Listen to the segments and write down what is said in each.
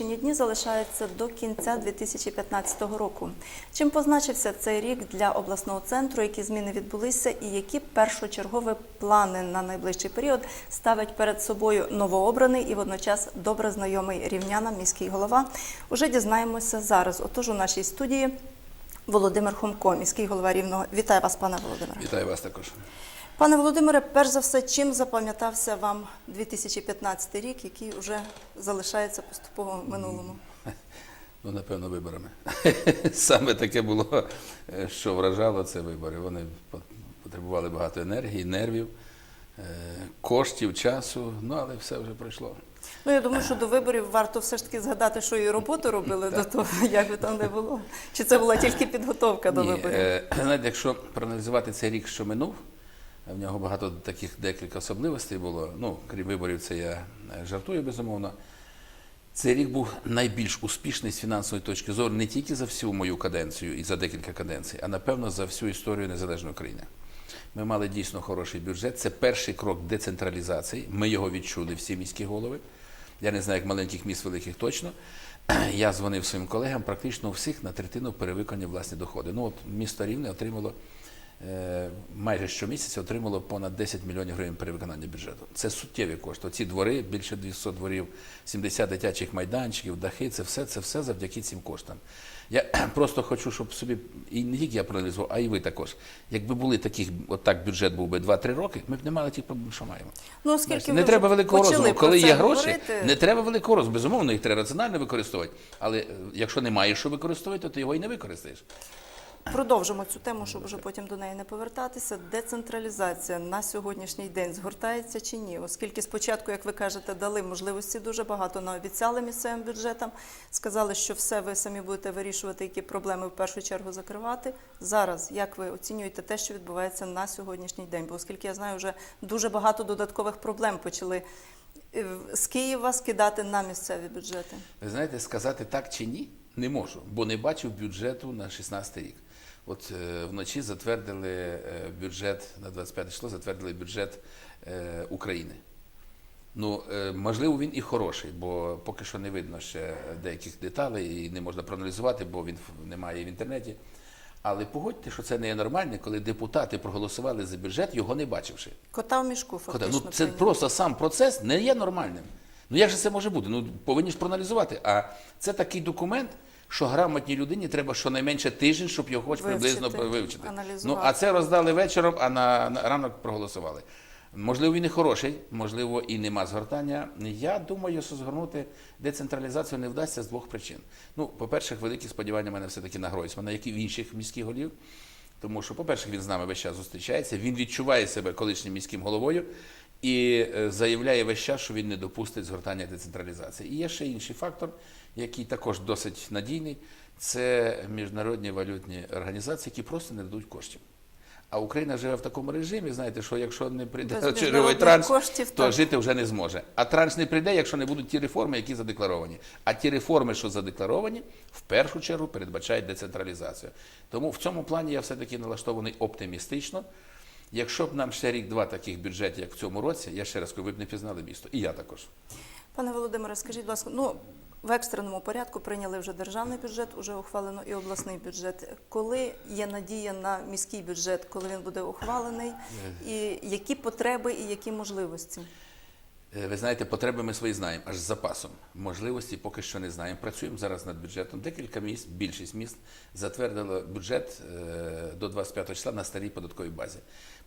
Лічені дні залишаються до кінця 2015 року. Чим позначився цей рік для обласного центру, які зміни відбулися, і які першочергові плани на найближчий період ставить перед собою новообраний і водночас добре знайомий рівнянам міський голова. Уже дізнаємося зараз. Отож, у нашій студії Володимир Хомко, міський голова Рівного. Вітаю вас, пане Володимире. Вітаю вас також. Пане Володимире, перш за все, чим запам'ятався вам 2015 рік, який вже залишається поступово в минулому? Ну, напевно, виборами. Саме таке було, е, що вражало це вибори. Вони по- потребували багато енергії, нервів, е, коштів, часу, ну але все вже пройшло. Ну, я думаю, що до виборів варто все ж таки згадати, що і роботу робили до того, як би там не було. Чи це була тільки підготовка до Ні, виборів? е, знаєте, якщо проаналізувати цей рік, що минув, в нього багато таких декілька особливостей було. Ну, крім виборів, це я е, жартую, безумовно. Цей рік був найбільш успішний з фінансової точки зору не тільки за всю мою каденцію і за декілька каденцій, а напевно за всю історію незалежної України. Ми мали дійсно хороший бюджет. Це перший крок децентралізації. Ми його відчули всі міські голови. Я не знаю, як маленьких міст великих точно. Я дзвонив своїм колегам, практично у всіх на третину перевиконані власні доходи. Ну от місто Рівне отримало майже щомісяця отримало понад 10 мільйонів гривень перевиконання бюджету. Це суттєві кошти. Оці двори, більше 200 дворів, 70 дитячих майданчиків, дахи, це все, це все завдяки цим коштам. Я просто хочу, щоб собі, і не тільки я проаналізував, а і ви також. Якби були таких, от бюджет був би 2-3 роки, ми б не мали тих проблем, що маємо. Ну, оскільки не треба великого розуму. Коли є гроші, говорити, не треба великого розуму. Безумовно, їх треба раціонально використовувати. Але е, якщо немає що використовувати, то ти його і не використаєш. Продовжимо цю тему, щоб вже потім до неї не повертатися. Децентралізація на сьогоднішній день згортається чи ні? Оскільки спочатку, як ви кажете, дали можливості дуже багато, наобіцяли місцевим бюджетам, сказали, що все ви самі будете вирішувати, які проблеми в першу чергу закривати. Зараз як ви оцінюєте те, що відбувається на сьогоднішній день? Бо оскільки я знаю, вже дуже багато додаткових проблем почали е, з Києва скидати на місцеві бюджети. Ви знаєте, сказати так чи ні не можу, бо не бачив бюджету на 16 рік. От е, вночі затвердили е, бюджет на 25 число, затвердили бюджет е, України. Ну, е, можливо, він і хороший, бо поки що не видно ще деяких деталей і не можна проаналізувати, бо він немає в інтернеті. Але погодьте, що це не є нормально, коли депутати проголосували за бюджет, його не бачивши. Кота в мішку Кота, ну це прийняли. просто сам процес не є нормальним. Ну як же це може бути? Ну повинні ж проаналізувати. А це такий документ, що грамотній людині треба щонайменше тиждень, щоб його хоч приблизно вивчити. аналізувати. Ну а це роздали вечором, а на, на ранок проголосували. Можливо, він і хороший, можливо, і нема згортання. Я думаю, що згорнути децентралізацію не вдасться з двох причин. Ну, по-перше, великі сподівання в мене все-таки на Гройсмана, як і в інших міських голів. Тому що, по-перше, він з нами весь час зустрічається, він відчуває себе колишнім міським головою і е, заявляє весь час, що він не допустить згортання децентралізації. І є ще інший фактор, який також досить надійний, це міжнародні валютні організації, які просто не дадуть коштів. А Україна живе в такому режимі, знаєте, що якщо не прийде черговий транш, коштів, то так. жити вже не зможе. А транш не прийде, якщо не будуть ті реформи, які задекларовані. А ті реформи, що задекларовані, в першу чергу передбачають децентралізацію. Тому в цьому плані я все-таки налаштований оптимістично. Якщо б нам ще рік-два таких бюджетів, як в цьому році, я ще раз кажу, ви б не пізнали місто. І я також. Пане Володимире, скажіть, будь ласка, ну в екстреному порядку прийняли вже державний бюджет, вже ухвалено і обласний бюджет. Коли є надія на міський бюджет, коли він буде ухвалений, і які потреби і які можливості? Е, Ви знаєте, потреби ми свої знаємо, аж з запасом. Можливості поки що не знаємо. Працюємо зараз над бюджетом. Декілька міст, більшість міст затвердило бюджет е, до 25 числа на старій податковій базі.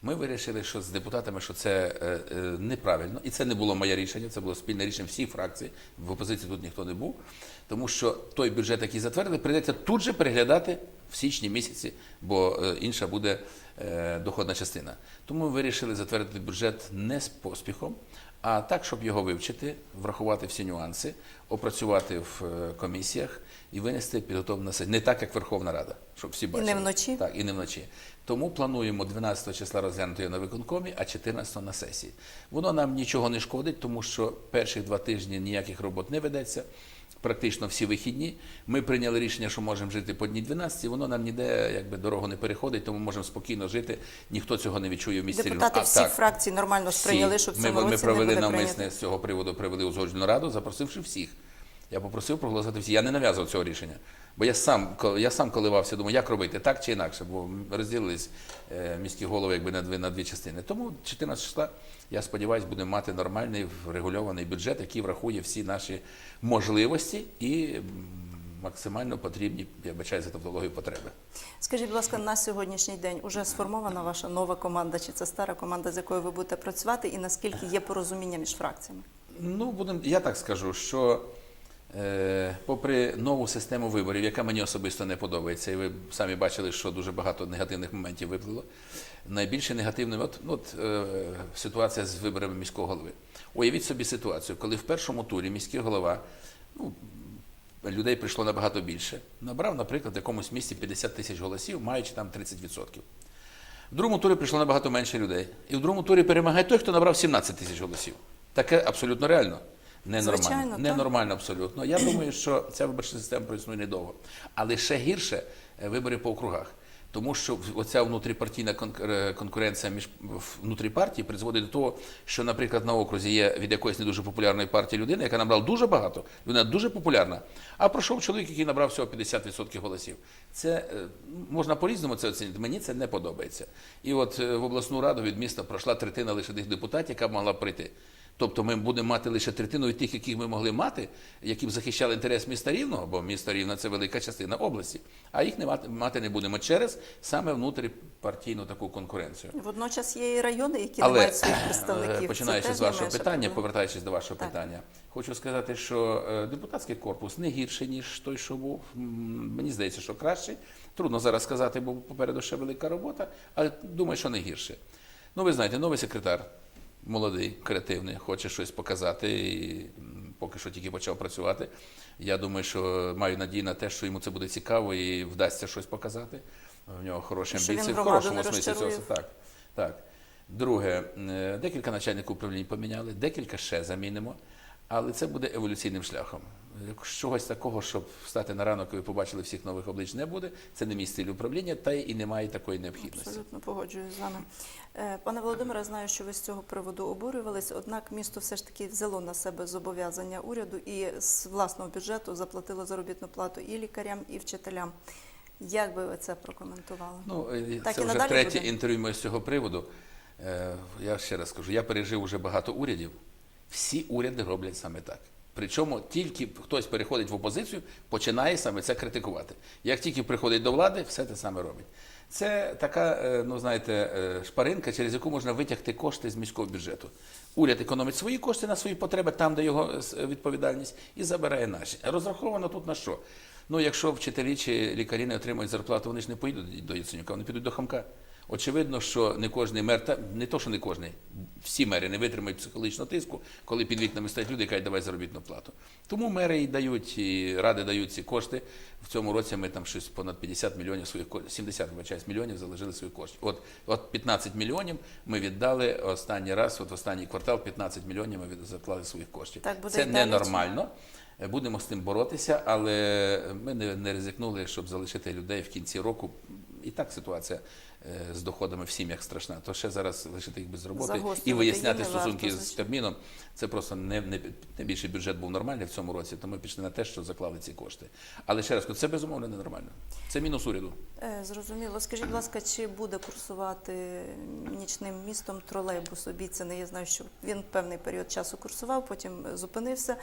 Ми вирішили, що з депутатами, що це е, неправильно, і це не було моє рішення, це було спільне рішення всіх фракцій. В опозиції тут ніхто не був. Тому що той бюджет, який затвердили, прийдеться тут же переглядати в січні місяці, бо інша буде доходна частина. Тому ми вирішили затвердити бюджет не з поспіхом, а так, щоб його вивчити, врахувати всі нюанси, опрацювати в е, комісіях і винести підготовлене сесію. Не так, як Верховна Рада, щоб всі бачили. вночі? Так, і не вночі. Тому плануємо 12 числа розглянути його на виконкомі, а 14 на сесії. Воно нам нічого не шкодить, тому що перших два тижні ніяких робот не ведеться. Практично всі вихідні. Ми прийняли рішення, що можемо жити по дні 12, воно нам ніде якби дорогу не переходить, тому можемо спокійно жити. Ніхто цього не відчує в місті Депутати. А, всі так. фракції нормально сприйняли, що в ми, цьому ми році провели не навмисне з цього приводу провели узгоджену раду, запросивши всіх. Я попросив проголосувати всі. Я не нав'язував цього рішення. Бо я сам, я сам коливався, думаю, як робити, так чи інакше, бо розділились е, міські голови якби на дві, на дві частини. Тому 14 числа, я сподіваюся, будемо мати нормальний врегульований бюджет, який врахує всі наші можливості і максимально потрібні, я бачаю за тавтологію, потреби. Скажіть, будь ласка, на сьогоднішній день уже сформована ваша нова команда, чи це стара команда, з якою ви будете працювати, і наскільки є порозуміння між фракціями? Ну, будем, я так скажу, що попри нову систему виборів, яка мені особисто не подобається, і ви самі бачили, що дуже багато негативних моментів виплило. Найбільше негативним от, ну, от, е, ситуація з виборами міського голови. Уявіть собі ситуацію, коли в першому турі міський голова, ну, людей прийшло набагато більше, набрав, наприклад, в якомусь місті 50 тисяч голосів, маючи там 30%. В другому турі прийшло набагато менше людей. І в другому турі перемагає той, хто набрав 17 тисяч голосів. Таке абсолютно реально. Ненормально. Звичайно. Ненормально абсолютно. Я думаю, що ця виборча система проіснує недовго. Але ще гірше е, вибори по округах. Тому що оця внутріпартійна е, конкуренція між внутрі партії призводить до того, що, наприклад, на окрузі є від якоїсь не дуже популярної партії людина, яка набрала дуже багато, людина дуже популярна, а пройшов чоловік, який набрав всього 50% голосів. Це е, можна по-різному це оцінити. Мені це не подобається. І от в обласну раду від міста пройшла третина лише тих депутатів, яка могла прийти. Тобто ми будемо мати лише третину від тих, яких ми могли мати, які б захищали інтерес міста Рівного, бо місто Рівне це велика частина області, а їх не мати, мати не будемо через саме внутріпартійну таку конкуренцію. Водночас є і райони, які не Але мають своїх представників. Починаючи теж з вашого питання, повертаючись до вашого Так. питання, хочу сказати, що е, депутатський корпус не гірший, ніж той, що був. Мені здається, що кращий. Трудно зараз сказати, бо попереду ще велика робота, але думаю, що не гірше. Ну, ви знаєте, новий секретар, молодий, креативний, хоче щось показати і поки що тільки почав працювати. Я думаю, що маю надію на те, що йому це буде цікаво і вдасться щось показати. В нього хороші Що амбіції, в хорошому смислі цього. Так, так. Друге, е, декілька начальників управлінь поміняли, декілька ще замінимо, але це буде еволюційним шляхом. Чогось такого, щоб встати на ранок і ви побачили всіх нових облич, не буде. Це не мій стиль управління, та й і немає такої необхідності. Абсолютно погоджуюсь з вами. Е, Пане Володимире, знаю, що ви з цього приводу обурювались, однак місто все ж таки взяло на себе зобов'язання уряду і з власного бюджету заплатило заробітну плату і лікарям, і вчителям. Як би ви це прокоментували? Ну, е, Так це і вже надалі третє буде? інтерв'ю з цього приводу. Е, Я ще раз скажу, я пережив уже багато урядів. Всі уряди роблять саме так. Причому тільки хтось переходить в опозицію, починає саме це критикувати. Як тільки приходить до влади, все те саме робить. Це така, е, ну знаєте, е, шпаринка, через яку можна витягти кошти з міського бюджету. Уряд економить свої кошти на свої потреби, там, де його е, відповідальність, і забирає наші. Розраховано тут на що? Ну, якщо вчителі чи лікарі не отримують зарплату, вони ж не поїдуть до Яценюка, вони підуть до Хамка. Очевидно, що не кожний мер, та не то, що не кожний, всі мери не витримають психологічного тиску, коли під вікнами стоять люди, кажуть, давай заробітну плату. Тому мери і дають, і ради дають ці кошти. В цьому році ми там щось понад 50 мільйонів своїх коштів, 70 вибачаюсь, мільйонів заложили своїх коштів. От, от 15 мільйонів ми віддали останній раз, от останній квартал 15 мільйонів ми заклали своїх коштів. Так буде Це ненормально. Будемо з тим боротися, але ми не, не ризикнули, щоб залишити людей в кінці року. І так ситуація е, з доходами в сім'ях страшна. То ще зараз лишити їх без роботи і виясняти стосунки варто, з. Кабміном. Це просто не, не, не більший бюджет був нормальний в цьому році, то ми пішли на те, що заклали ці кошти. Але ще раз кажу, це безумовно ненормально. Це мінус уряду. Е, Зрозуміло. Скажіть, будь ласка, чи буде курсувати нічним містом тролейбус обіцяний? Я знаю, що він певний період часу курсував, потім зупинився.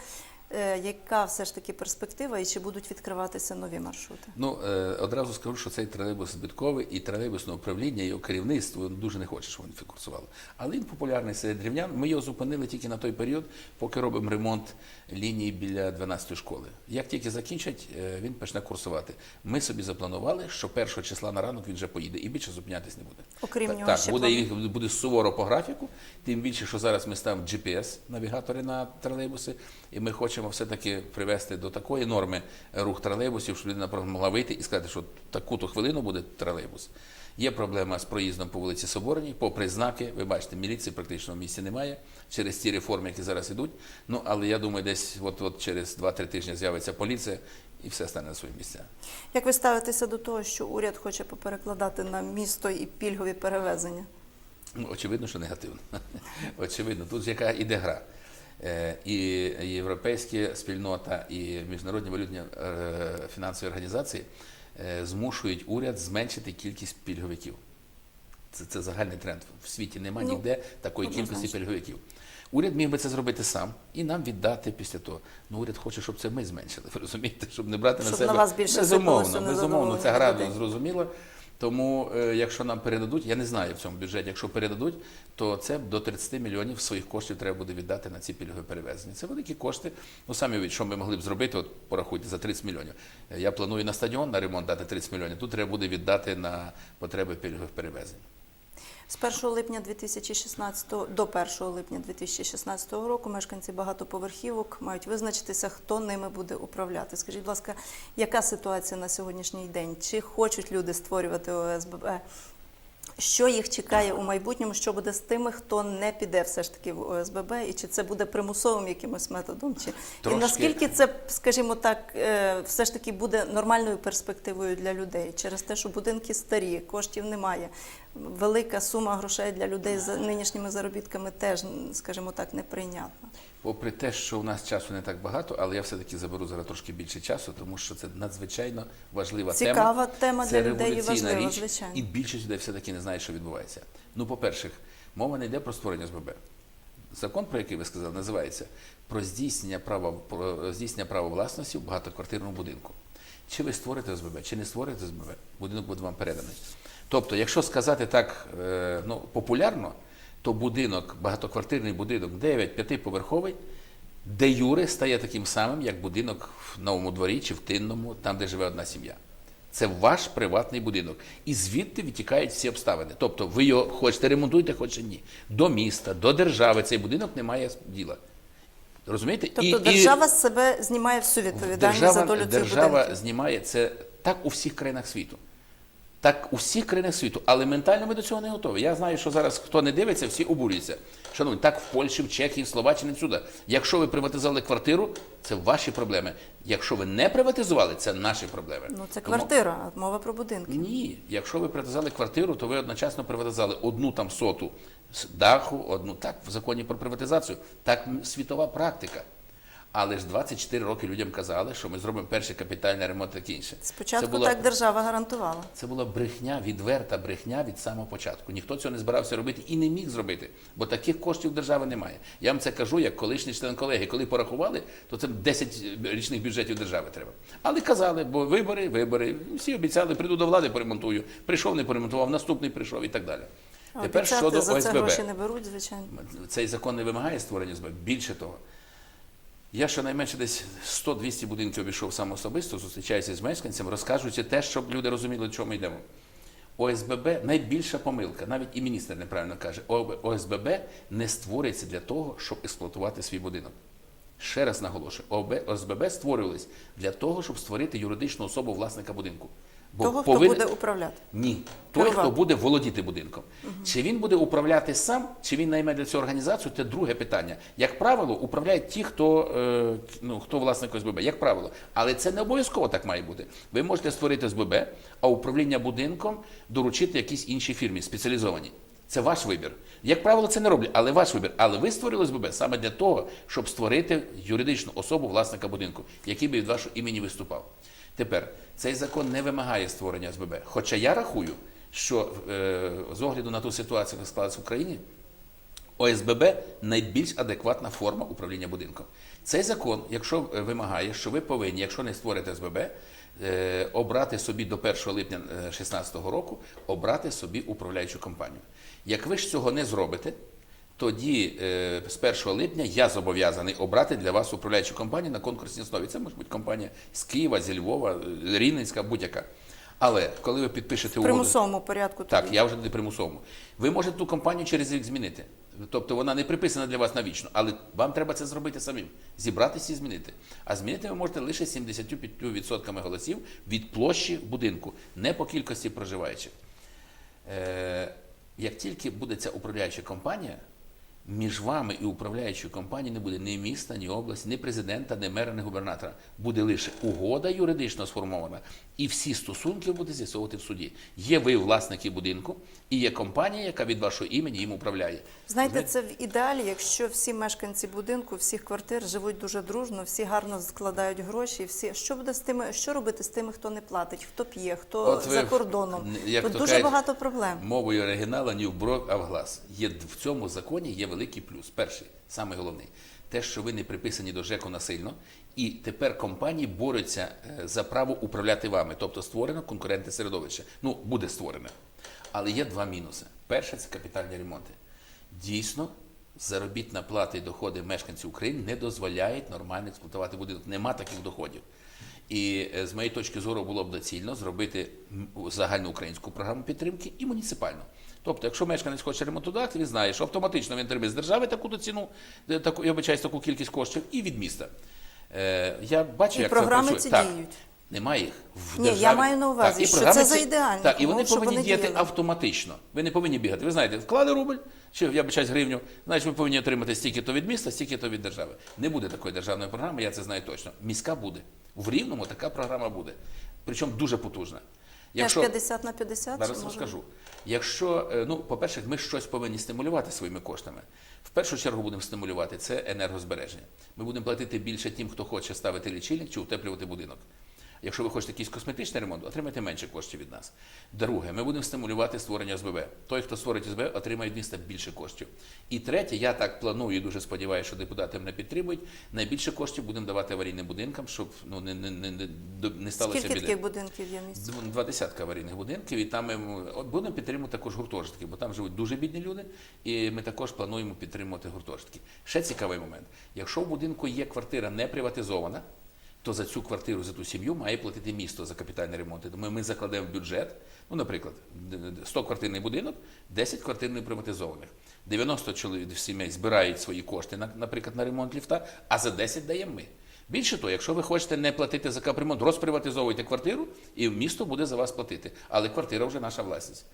Е, Яка все ж таки перспектива і чи будуть відкриватися нові маршрути? Ну, е, одразу скажу, що цей тролейбус збитковий і тролейбусне управління, його керівництво дуже не хоче, щоб він курсувало. Але він популярний серед рівнян. Ми його зупинили тільки на той період, поки робимо ремонт лінії біля 12-ї школи. Як тільки закінчать, е, він почне курсувати. Ми собі запланували, що першого числа на ранок він вже поїде і більше зупинятись не буде. Окрім Та- нього, так, ще буде, план- їх- буде суворо по графіку, тим більше, що зараз ми ставимо GPS-навігатори на тролейбуси, і ми хочемо все-таки привести до такої норми рух тролейбусів, щоб людина могла вийти і сказати, що таку-то хвилину буде тролейбус. Є проблема з проїздом по вулиці Соборній, попри знаки, ви бачите, міліції практично в місті немає через ті реформи, які зараз ідуть. Ну але я думаю, десь от, от через 2-3 тижні з'явиться поліція і все стане на свої місця. Як ви ставитеся до того, що уряд хоче поперекладати на місто і пільгові перевезення? Ну, очевидно, що негативно. Очевидно, тут ж яка іде гра. Е, І європейська спільнота, і міжнародні валютні е, фінансові організації змушують уряд зменшити кількість пільговиків. Це, це загальний тренд. В світі немає Ну, ніде такої кількості пільговиків. Уряд міг би це зробити сам і нам віддати після того. Ну, уряд хоче, щоб це ми зменшили. Ви розумієте, щоб не брати Щоб на себе. на вас більше безумовно, безумовно, це гра людей. Тому, е, якщо нам передадуть, я не знаю в цьому бюджеті, якщо передадуть, то це до 30 мільйонів своїх коштів треба буде віддати на ці пільгові перевезення. Це великі кошти. Ну самі що ми могли б зробити, от порахуйте за 30 мільйонів. Я планую на стадіон на ремонт дати 30 мільйонів. Тут треба буде віддати на потреби пільгових перевезень. З 1 липня 2016 до 1 липня 2016 року мешканці багатоповерхівок мають визначитися, хто ними буде управляти. Скажіть, будь ласка, яка ситуація на сьогоднішній день? Чи хочуть люди створювати ОСББ? Що їх чекає у майбутньому? Що буде з тими, хто не піде все ж таки в ОСББ, і чи це буде примусовим якимось методом? Чи Трошки. і наскільки це, скажімо так, е, все ж таки буде нормальною перспективою для людей через те, що будинки старі, коштів немає. Велика сума грошей для людей з нинішніми заробітками теж, скажімо так, неприйнятна. Попри те, що у нас часу не так багато, але я все-таки заберу зараз трошки більше часу, тому що це надзвичайно важлива тема. Цікава тема Це для людей і важлива, річ, звичайно. І більшість людей все-таки не знає, що відбувається. Ну, по-перше, мова не йде про створення СББ. Закон, про який ви сказали, називається про здійснення права, про здійснення права власності в багатоквартирному будинку. Чи ви створите СББ, чи не створите СББ, будинок буде вам переданий. Тобто, якщо сказати так е, ну, популярно, то будинок, багатоквартирний будинок 9-5-поверховий, де Юре стає таким самим, як будинок в новому дворі чи в тинному, там, де живе одна сім'я. Це ваш приватний будинок. І звідти витікають всі обставини. Тобто ви його хочете ремонтуйте, хочете ні. До міста, до держави цей будинок не має діла. Розумієте? Тобто держава з себе знімає всю відповідальність за долю цих держава будинків. знімає це так у всіх країнах світу. Так у всіх країнах світу, але ментально ми до цього не готові. Я знаю, що зараз хто не дивиться, всі обурюються. Шановні, так в Польщі, в Чехії, в Словаччині, всюди. Якщо ви приватизували квартиру, це ваші проблеми. Якщо ви не приватизували, це наші проблеми. Ну це Тому- квартира, мова про будинки. ні, якщо ви приватизували квартиру, то ви одночасно приватизували одну там соту з даху, одну так в законі про приватизацію. Так світова практика. Але ж 24 роки людям казали, що ми зробимо перший капітальний ремонт таке інше. Спочатку це була, так держава гарантувала. це була брехня, відверта брехня від самого початку. Ніхто цього не збирався робити і не міг зробити, бо таких коштів держави немає. Я вам це кажу як колишній член колеги. Коли порахували, то це 10 річних бюджетів держави треба. Але казали, бо вибори, вибори. Всі обіцяли, прийду до влади, поремонтую. Прийшов, не поремонтував, наступний прийшов і так далі. Тепер обіцяти щодо за це гроші не беруть, звичайно. Цей закон не вимагає створення СБ. Більше того, я щонайменше десь 100-200 будинків обійшов сам особисто, зустрічаюся з мешканцями, розкажучи те, щоб люди розуміли, до чого ми йдемо. ОСББ найбільша помилка, навіть і міністр неправильно каже, ОСББ не створюється для того, щоб експлуатувати свій будинок. Ще раз наголошую, ОСББ створювались для того, щоб створити юридичну особу власника будинку. Бо Того, хто буде управляти. ні, той, Керувати. хто буде володіти будинком. Чи він буде управляти сам, чи він найме для цього організацію, це друге питання. Як правило, управляють ті, хто, е, ну, хто власник ОСББ, як правило. Але це не обов'язково так має бути. Ви можете створити СББ, а управління будинком доручити якійсь іншій фірмі, спеціалізованій. Це ваш вибір. Як правило, це не роблять, але ваш вибір. Але ви створили СББ саме для того, щоб створити юридичну особу власника будинку, який би від вашого імені виступав. Тепер цей закон не вимагає створення СББ. Хоча я рахую, що е, з огляду на ту ситуацію, яка склалась в Україні, ОСББ найбільш адекватна форма управління будинком. Цей закон, якщо е, вимагає, що ви повинні, якщо не створите СББ, е, обрати собі до 1 липня 2016 року, обрати собі управляючу компанію. Як ви ж цього не зробите, тоді е, з 1 липня я зобов'язаний обрати для вас управляючу компанію на конкурсній основі. Це може бути компанія з Києва, зі Львова, е, Рівненська, будь-яка. Але коли ви підпишете В угоду, примусовому порядку. так, тоді. я вже не примусовому. Ви можете ту компанію через рік змінити. Тобто вона не приписана для вас навічно, але вам треба це зробити самим. Зібратися і змінити. А змінити ви можете лише 75% голосів від площі будинку, не по кількості проживаючих. Е, як тільки буде ця управляюча компанія, між вами і управляючою компанією не буде ні міста, ні області, ні президента, ні мера, ні губернатора. Буде лише угода юридично сформована, і всі стосунки буде з'ясовувати в суді. Є ви власники будинку, і є компанія, яка від вашого імені їм управляє. Знаєте, це в ідеалі, якщо всі мешканці будинку, всіх квартир живуть дуже дружно, всі гарно складають гроші, всі що буде з тими, що робити з тими, хто не платить, хто п'є, хто От ви, за кордоном. як Тут то дуже кажуть, багато проблем. Мовою оригінала ні в бров, а в глаз. Є в цьому законі є великий плюс. Перший, самий головний, те, що ви не приписані до ЖЕКу насильно, і тепер компанії борються е, за право управляти вами, тобто створено конкурентне середовище. Ну, буде створене. Але є два мінуси. Перше це капітальні ремонти. Дійсно, заробітна плата і доходи мешканців України не дозволяють нормально експлуатувати будинок. Нема таких доходів. І е, з моєї точки зору було б доцільно зробити загальноукраїнську програму підтримки і муніципальну. Тобто, якщо мешканець хоче ремонтувати, він знає, що автоматично він отримає з держави таку ціну, е, таку, я вибачаюсь, таку кількість коштів, і від міста. Е, я бачу, І як програми це ці так, діють. Немає їх в Ні, я маю на увазі, і що це за ідеальних Так, і вони повинні вони діяти діяли. автоматично. Ви не повинні бігати. Ви знаєте, вклали рубль, чи я вибачаюсь гривню, значить ви повинні отримати стільки-то від міста, стільки-то від держави. Не буде такої державної програми, я це знаю точно. Міська буде. В Рівному така програма буде. Причому дуже потужна. Теж 50 на 50? Зараз вам скажу. розкажу. Якщо, е, ну, по-перше, ми щось повинні стимулювати своїми коштами. В першу чергу будемо стимулювати це енергозбереження. Ми будемо платити більше тим, хто хоче ставити лічильник чи утеплювати будинок. Якщо ви хочете якийсь косметичний ремонт, отримайте менше коштів від нас. Друге, ми будемо стимулювати створення ОСББ. Той, хто створить ОСББ, отримає від міста більше коштів. І третє, я так планую і дуже сподіваюся, що депутати мене підтримують. Найбільше коштів будемо давати аварійним будинкам, щоб ну не, не, не, не, сталося Скільки таких будинків є Два десятка аварійних будинків, і там ми будемо підтримувати також гуртожитки, бо там живуть дуже бідні люди, і ми також плануємо підтримувати гуртожитки. Ще цікавий момент: якщо в будинку є квартира не приватизована, то за цю квартиру, за ту сім'ю має платити місто за капітальний ремонт. І Ми, закладемо в бюджет, ну, наприклад, 100 квартирний будинок, 10 квартир не приватизованих. 90 чоловік сімей збирають свої кошти, наприклад, на ремонт ліфта, а за 10 даємо ми. Більше того, якщо ви хочете не платити за капремонт, розприватизовуйте квартиру, і місто буде за вас платити. Але квартира вже наша власність.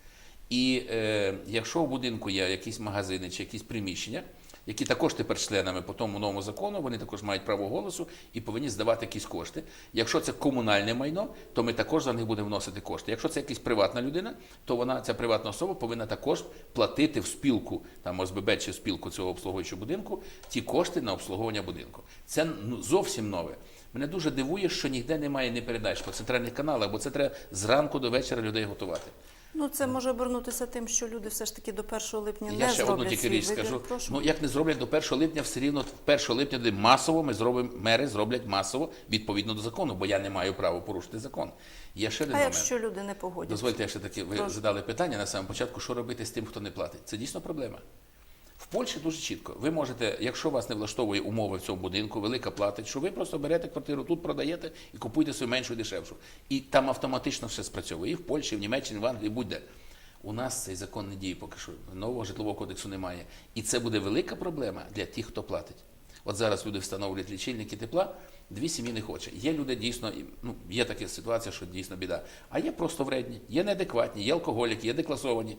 І е, якщо в будинку є якісь магазини чи якісь приміщення, які також тепер членами по тому новому закону, вони також мають право голосу і повинні здавати якісь кошти. Якщо це комунальне майно, то ми також за них будемо вносити кошти. Якщо це якась приватна людина, то вона, ця приватна особа, повинна також платити в спілку, там ОСББ чи в спілку цього обслуговуючого будинку, ті кошти на обслуговування будинку. Це ну, зовсім нове. Мене дуже дивує, що ніде немає не передач по центральних каналах, бо це треба зранку до вечора людей готувати. Ну, це може обернутися тим, що люди все ж таки до 1 липня Я не ще одну зроблять тільки свій річ вибір. скажу. Прошу. Ну як не зроблять до 1 липня, все рівно 1 липня де масово ми зробимо мери зроблять масово відповідно до закону, бо я не маю права порушити закон. Є ще один а момент. якщо люди не погодять? Дозвольте, я ще таки ви Прошу. задали питання на самому початку, що робити з тим, хто не платить. Це дійсно проблема. В Польщі дуже чітко. Ви можете, якщо вас не влаштовує умови в цьому будинку, велика платить, що ви просто берете квартиру, тут продаєте і купуєте свою меншу і дешевшу. І там автоматично все спрацьовує. І в Польщі, і в Німеччині, в Англії, будь-де. У нас цей закон не діє поки що. Нового житлового кодексу немає. І це буде велика проблема для тих, хто платить. От зараз люди встановлюють лічильники тепла, дві сім'ї не хоче. Є люди дійсно, ну, є така ситуація, що дійсно біда. А є просто вредні, є неадекватні, є алкоголіки, є декласовані.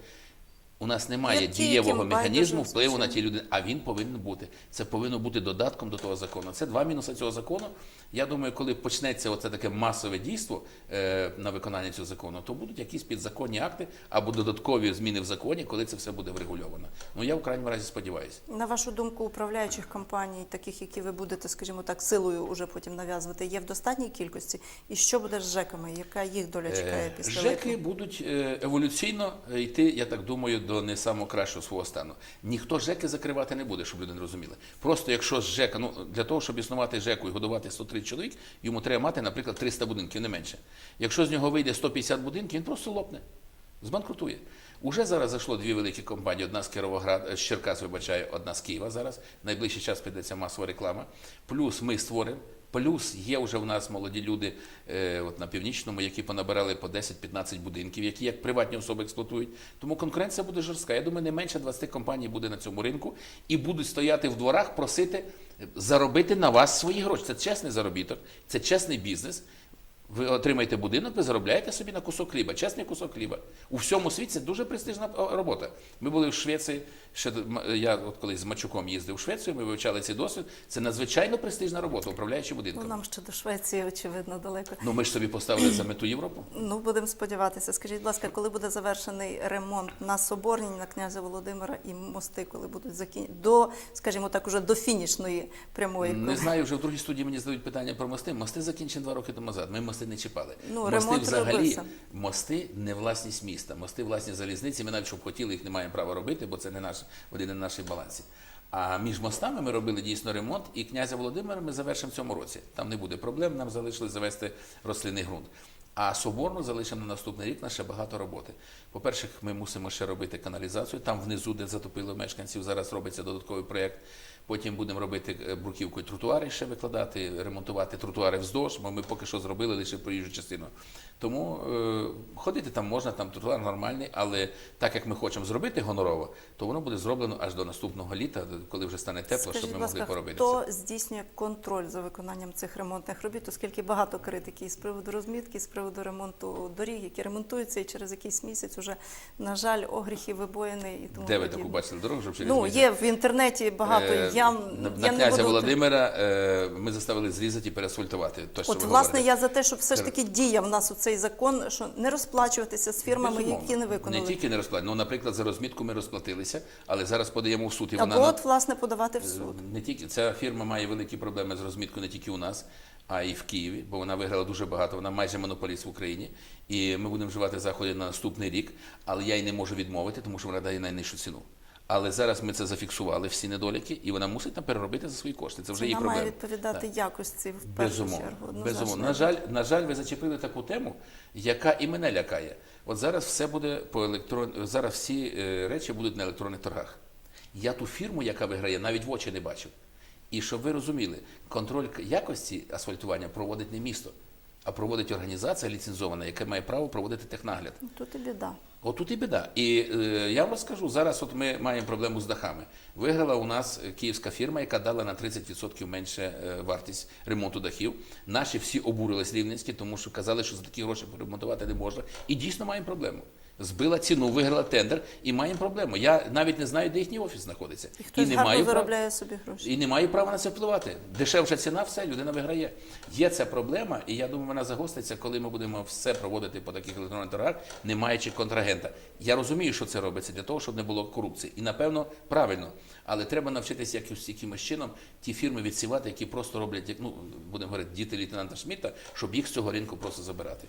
У нас немає ті, дієвого механізму впливу на ті люди, а він повинен бути. Це повинно бути додатком до того закону. Це два мінуси цього закону. Я думаю, коли почнеться оце таке масове дійство е, на виконання цього закону, то будуть якісь підзаконні акти або додаткові зміни в законі, коли це все буде врегульовано. Ну я в крайньому разі сподіваюся. На вашу думку, управляючих компаній, таких, які ви будете, скажімо так, силою уже потім нав'язувати, є в достатній кількості? І що буде з ЖЕКами? Яка їх доля чекає Е, після ЖЕКи будуть е, еволюційно йти, я так думаю, до не самого кращого свого стану. Ніхто ЖЕКи закривати не буде, щоб люди не розуміли. Просто якщо з ЖЕКа, ну для того, щоб існувати ЖЕКу і годувати 103 чоловік, йому треба мати, наприклад, 300 будинків, не менше. Якщо з нього вийде 150 будинків, він просто лопне, збанкрутує. Уже зараз зайшло дві великі компанії: одна з Кіровоград, з Черкас, вибачаю, одна з Києва зараз. Найближчий час підеться масова реклама. Плюс ми створимо Плюс є вже в нас молоді люди е, от на північному, які понабирали по 10-15 будинків, які як приватні особи експлуатують. Тому конкуренція буде жорстка. Я думаю, не менше 20 компаній буде на цьому ринку і будуть стояти в дворах, просити заробити на вас свої гроші. Це чесний заробіток, це чесний бізнес. Ви отримаєте будинок, ви заробляєте собі на кусок хліба, чесний кусок хліба. У всьому світі це дуже престижна робота. Ми були в Швеції. Ще я от колись з Мачуком їздив в Швецію, ми вивчали цей досвід. Це надзвичайно престижна робота, управляючи Ну, нам ще до Швеції, очевидно, далеко. Ну ми ж собі поставили за мету Європу. Ну, будемо сподіватися. Скажіть, будь ласка, коли буде завершений ремонт на Соборній, на князя Володимира і мости, коли будуть закінчені до, скажімо так, уже до фінішної прямої Не знаю, вже в другій студії мені задають питання про мости. Мости закінчені два роки тому назад. Ми мости не чіпали. Ну, мости ремонт взагалі робився. мости не власність міста. Мости власність залізниці. Ми навіть щоб хотіли, їх не маємо права робити, бо це не наш вони не на нашій балансі. А між мостами ми робили дійсно ремонт, і князя Володимира ми завершимо в цьому році. Там не буде проблем. Нам залишилось завести рослинний ґрунт. А соборну залишимо на наступний рік. На ще багато роботи. По-перше, ми мусимо ще робити каналізацію. Там внизу, де затопило мешканців, зараз робиться додатковий проєкт. Потім будемо робити е, бруківкою тротуари ще викладати, ремонтувати тротуари вздовж, бо ми поки що зробили лише проїжджу частину. Тому е, ходити там можна, там тротуар нормальний, але так як ми хочемо зробити гонорово, то воно буде зроблено аж до наступного літа, коли вже стане тепло, Скажіть, щоб ми ласка, могли поробити хто це. здійснює контроль за виконанням цих ремонтних робіт, оскільки багато критики з приводу розмітки, з приводу ремонту доріг, які ремонтуються, і через якийсь місяць уже, на жаль, огріхи, вибоїни і тому Де ви таку бачили дорогу, щоб через Ну, місяць? є в інтернеті багато Е, ям. на, я на не князя буду... Володимира е, ми заставили зрізати і переасфальтувати. То, що От, ви власне, говорите. я за те, щоб все ж таки діяв в нас у цей закон, що не розплачуватися з фірмами, Безумовно. які не виконали. Не тільки не розплатили. Ну, наприклад, за розмітку ми розплатилися, але зараз подаємо в суд. І Або вона на- от, власне, подавати в суд. Не тільки ця фірма має великі проблеми з розміткою не тільки у нас, а й в Києві, бо вона виграла дуже багато. Вона майже монополіст в Україні. І ми будемо вживати заходи на наступний рік, але я їй не можу відмовити, тому що вона дає найнижчу ціну. Але зараз ми це зафіксували, всі недоліки, і вона мусить там переробити за свої кошти. Це вже її Вона має відповідати Так. якості в першу Безумовно. чергу. Безумовно. На жаль, на жаль, ви зачепили таку тему, яка і мене лякає. От зараз все буде по електрон... зараз всі е, речі будуть на електронних торгах. Я ту фірму, яка виграє, навіть в очі не бачив. І щоб ви розуміли, контроль якості асфальтування проводить не місто, а проводить організація ліцензована, яка має право проводити технагляд. Ну, Тут і біда. От тут і біда. І е, я вам розкажу, зараз от ми маємо проблему з дахами. Виграла у нас київська фірма, яка дала на 30% менше е, вартість ремонту дахів. Наші всі обурились рівненські, тому що казали, що за такі гроші ремонтувати не можна. І дійсно маємо проблему. Збила ціну, виграла тендер і маємо проблему. Я навіть не знаю, де їхній офіс знаходиться. І хтось не гарно маю заробляє собі гроші. і не має права на це впливати. Дешевша ціна, все, людина виграє. Є ця проблема, і я думаю, вона загоститься, коли ми будемо все проводити по таких електронних торгах, не маючи контрагента. Я розумію, що це робиться для того, щоб не було корупції. І напевно правильно. Але треба навчитися якимось, якимось чином ті фірми відсівати, які просто роблять, як ну будемо говорити, діти лейтенанта Шмідта, щоб їх з цього ринку просто забирати.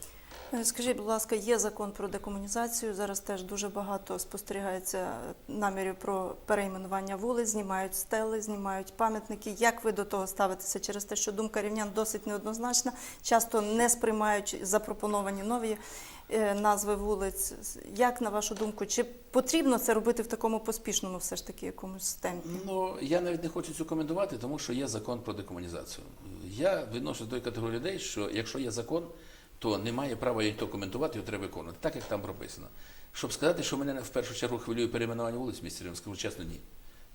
Е, Скажіть, будь ласка, є закон про декомунізацію. Зараз теж дуже багато спостерігається намірів про перейменування вулиць, знімають стели, знімають пам'ятники. Як ви до того ставитеся через те, що думка рівнян досить неоднозначна, часто не сприймають запропоновані нові е, назви вулиць. Як на вашу думку, чи потрібно це робити в такому поспішному, все ж таки, якомусь темпі? Ну я навіть не хочу цю коментувати, тому що є закон про декомунізацію. Я відношу до тої категорії людей, що якщо є закон, то немає права її то коментувати, його треба виконувати, так як там прописано. Щоб сказати, що мене в першу чергу хвилює перейменування вулиць місті скажу чесно, ні.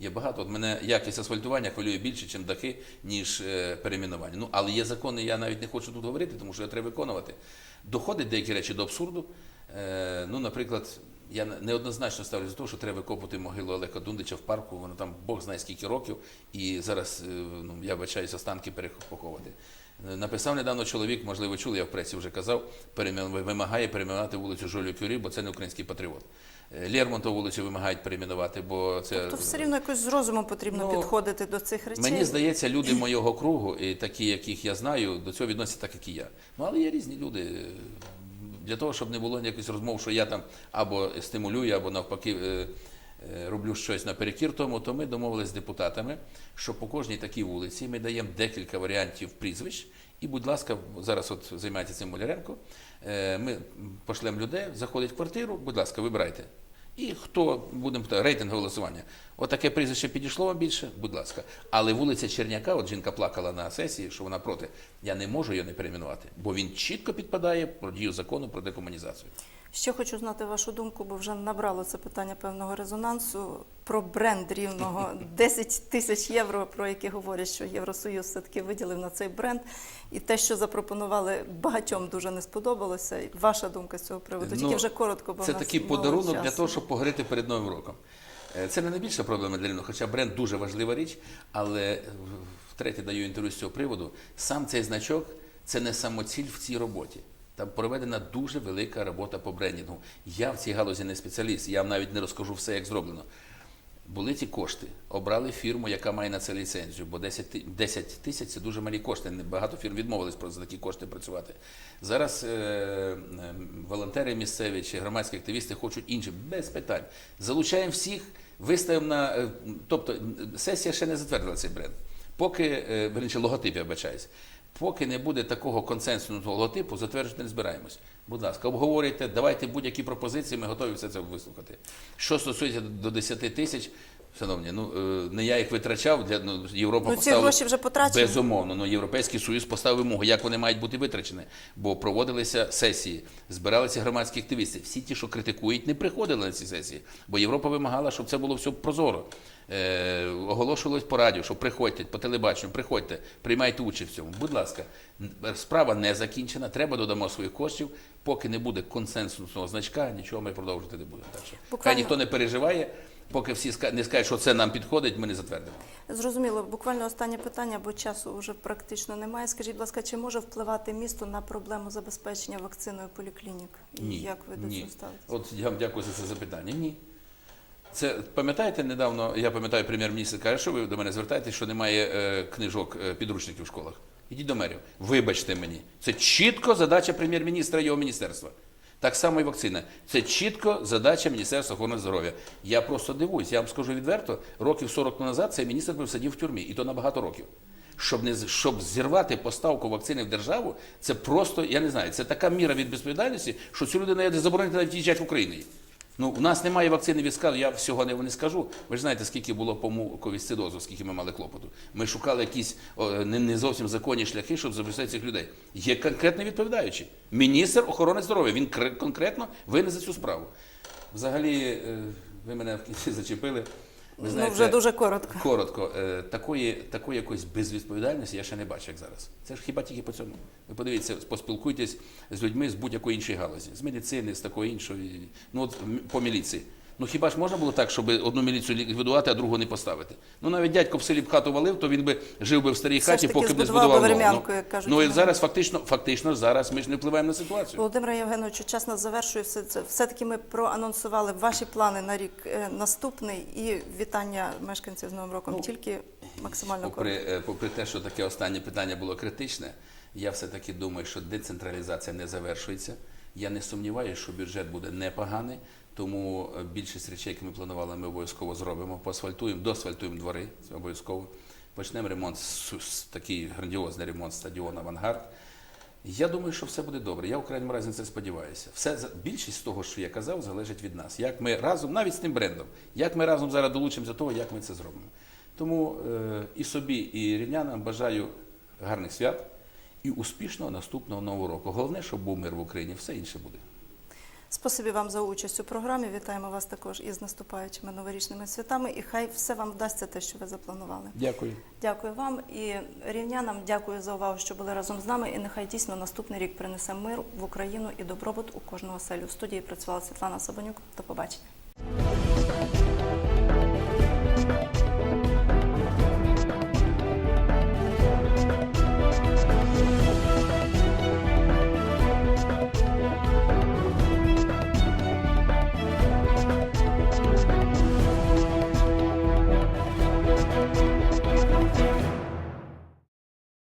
Є багато. От мене якість асфальтування хвилює більше, ніж дахи, ніж е, перейменування. Ну, але є закони, я навіть не хочу тут говорити, тому що я треба виконувати. Доходять деякі речі до абсурду. Е, ну, наприклад, я неоднозначно ставлю за те, що треба викопати могилу Олега Дундича в парку, воно там Бог знає скільки років, і зараз, е, ну, я вибачаюсь, останки перепоховати. Написав недавно чоловік, можливо, чули, я в пресі вже казав, вимагає перейменувати вулицю Жолю Кюрі, бо це не український патріот. Е, Лермонтову вулицю вимагають перейменувати, бо це То все рівно якось з розумом потрібно Ну, підходити до цих речей. Мені здається, люди моєго кругу, і такі, яких я знаю, до цього відносяться так, як і я. Ну, але є різні люди. Для того, щоб не було ніяких розмов, що я там або стимулюю, або навпаки е, роблю щось наперекір тому, то ми домовилися з депутатами, що по кожній такій вулиці ми даємо декілька варіантів прізвищ. І, будь ласка, зараз от займається цим Маляренко. е, Ми пошлемо людей, заходять в квартиру, будь ласка, вибирайте. І хто будемо питати, рейтинг голосування. Отаке прізвище підійшло вам більше, будь ласка. Але вулиця Черняка, от жінка плакала на сесії, що вона проти. Я не можу її не перейменувати, бо він чітко підпадає про дію закону про декомунізацію. Ще хочу знати вашу думку, бо вже набрало це питання певного резонансу про бренд рівного 10 тисяч євро, про які говорять, що Євросоюз все-таки виділив на цей бренд. І те, що запропонували, багатьом дуже не сподобалося. Ваша думка з цього приводу? Тільки Ну, вже коротко, бо Це такий подарунок для того, щоб поговорити перед Новим роком. Е, Це не найбільша проблема для рівного, хоча бренд дуже важлива річ, але втретє даю інтерв'ю з цього приводу. Сам цей значок це не самоціль в цій роботі. Там проведена дуже велика робота по брендінгу. Я в цій галузі не спеціаліст, я навіть не розкажу все, як зроблено. Були ці кошти, обрали фірму, яка має на це ліцензію, бо 10, 10 тисяч це дуже малі кошти. Багато фірм відмовились про такі кошти працювати. Зараз е, волонтери місцеві чи громадські активісти хочуть інше, без питань. Залучаємо всіх, виставимо на. е, тобто сесія ще не затвердила цей бренд. Поки, е, верніше, логотип, я вибачаюсь. Поки не буде такого консенсусного типу, затверджувати не збираємось. Будь ласка, обговорюйте, давайте будь-які пропозиції, ми готові все це вислухати. Що стосується до 10 тисяч, шановні, ну е, не я їх витрачав, для ну, Європа Ну, ці поставила- гроші вже потрачені. Безумовно, ну Європейський Союз поставив вимогу, як вони мають бути витрачені, бо проводилися сесії, збиралися громадські активісти. Всі ті, що критикують, не приходили на ці сесії, бо Європа вимагала, щоб це було все прозоро. Е, оголошувалось по радіо, що приходьте по телебаченню, приходьте, приймайте участь в цьому. Будь ласка, справа не закінчена. Треба додамо своїх коштів. Поки не буде консенсусного значка, нічого ми продовжувати не будемо. Так що хай ніхто не переживає, поки всі не скажуть, що це нам підходить, ми не затвердимо. Зрозуміло, буквально останнє питання, бо часу вже практично немає. Скажіть, будь ласка, чи може впливати місто на проблему забезпечення вакциною поліклінік? Ні, як ви до цього ставитесь? От я вам дякую за це запитання. Ні. Це пам'ятаєте недавно, я пам'ятаю, прем'єр-міністр каже, що ви до мене звертаєтесь, що немає е, книжок е, підручників в школах. Ідіть до мерів. Вибачте мені. Це чітко задача прем'єр-міністра і його міністерства. Так само і вакцина. Це чітко задача Міністерства охорони здоров'я. Я просто дивуюсь, я вам скажу відверто, років 40 назад цей міністр був сидів в тюрмі, і то на багато років. Щоб не щоб зірвати поставку вакцини в державу, це просто я не знаю. Це така міра від безвідповідальності, що цю людину я заборонити навіть їжджати в Україну. Ну, у нас немає вакцини від сказу, я всього не, скажу. Ви ж знаєте, скільки було по муковісцидозу, скільки ми мали клопоту. Ми шукали якісь о, не, не зовсім законні шляхи, щоб забезпечити цих людей. Є конкретно відповідаючі. Міністр охорони здоров'я, він кр- конкретно винесе цю справу. Взагалі, е, ви мене в кінці зачепили. Ви ну, вже дуже коротко. Коротко, е, такої, такої якоїсь безвідповідальності я ще не бачу, як зараз. Це ж хіба тільки по цьому. Ви подивіться, поспілкуйтесь з людьми з будь-якої іншої галузі, з медицини, з такої іншої. Ну от по міліції. Ну хіба ж можна було так, щоб одну міліцію ліквідувати, а другу не поставити? Ну навіть дядько в селі б хату валив, то він би жив би в старій Все ж хаті, таки поки б не збудував би нову. врем'янку, Ну, як кажуть ну і зараз фактично, фактично зараз ми ж не впливаємо на ситуацію. Володимире Євгеновичу, час нас завершує все це. Все-таки ми проанонсували ваші плани на рік е, наступний і вітання мешканців з Новим роком Ну, тільки максимально Попри, коротко. е, попри те, що таке останнє питання було критичне, я все-таки думаю, що децентралізація не завершується. Я не сумніваюся, що бюджет буде непоганий, тому е, більшість речей, які ми планували, ми обов'язково зробимо. Поасфальтуємо, доасфальтуємо двори, обов'язково. Почнемо ремонт, такий грандіозний ремонт стадіону Авангард. Я думаю, що все буде добре. Я в крайньому разі на це сподіваюся. Все більшість того, що я казав, залежить від нас. Як ми разом, навіть з тим брендом, як ми разом зараз долучимося до того, як ми це зробимо. Тому е, і собі, і рівнянам бажаю гарних свят і успішного наступного нового року. Головне, щоб був мир в Україні, все інше буде. Спасибі вам за участь у програмі. Вітаємо вас також із наступаючими новорічними святами. І хай все вам вдасться те, що ви запланували. Дякую. Дякую вам і рівнянам. Дякую за увагу, що були разом з нами. І нехай дійсно наступний рік принесе мир в Україну і добробут у кожного селю. В студії працювала Світлана Сабанюк. До побачення.